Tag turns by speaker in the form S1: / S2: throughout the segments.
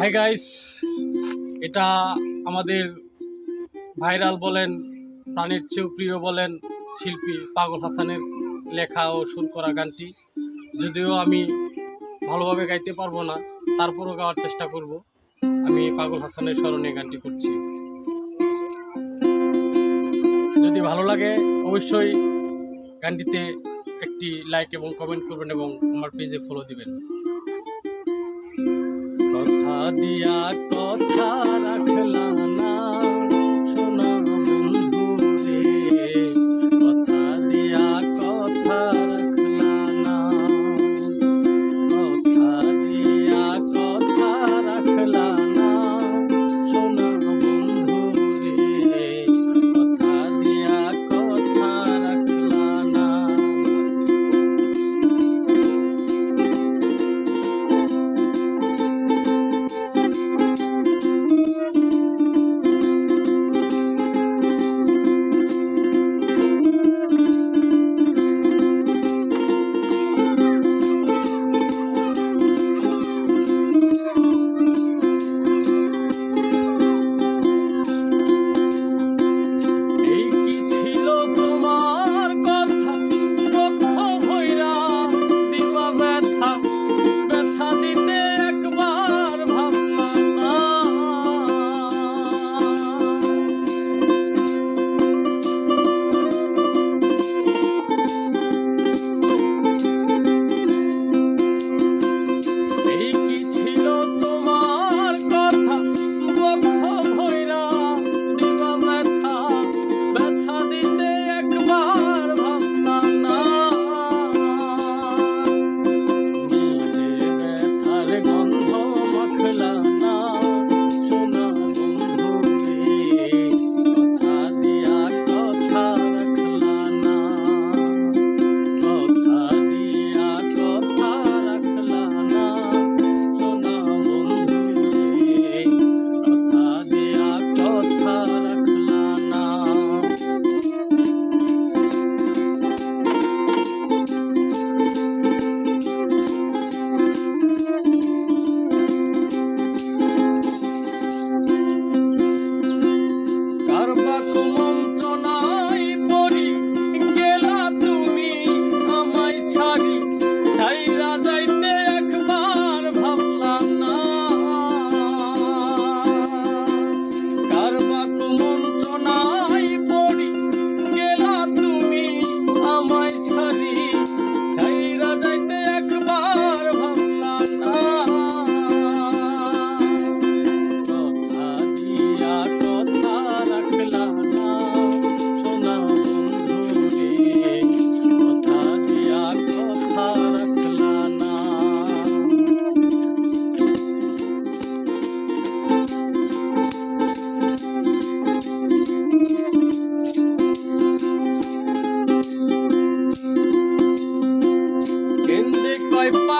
S1: Hi guys এটা আমাদের viral বলেন, প্রাণের চেয়েও প্রিয় বলেন শিল্পী পাগল হাসানের লেখা ও সুর করা গানটি। যদিও আমি ভালোভাবে গাইতে পারব না, তারপরও গাওয়ার চেষ্টা করব। আমি পাগল হাসানের স্মরণে গানটি করছি। যদি ভালো লাগে, অবশ্যই গানটিতে একটি লাইক এবং কমেন্ট করবেন এবং আমার পেজে ফলো দিবেন। কথা দিয়া কথা রাখলা না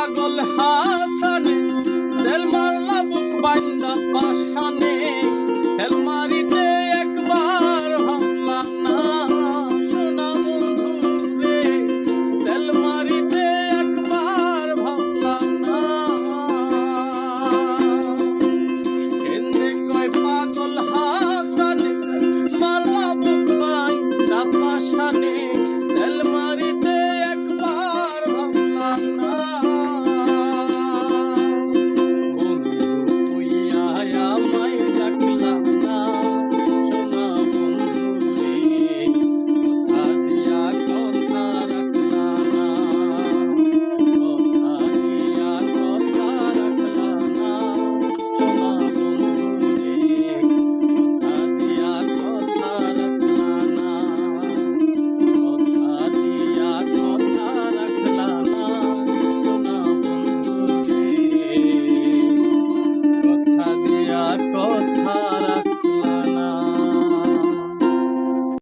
S1: পাগল হাসানে সেল মারলা বুক বাইন্দা পাশানে সেল মারি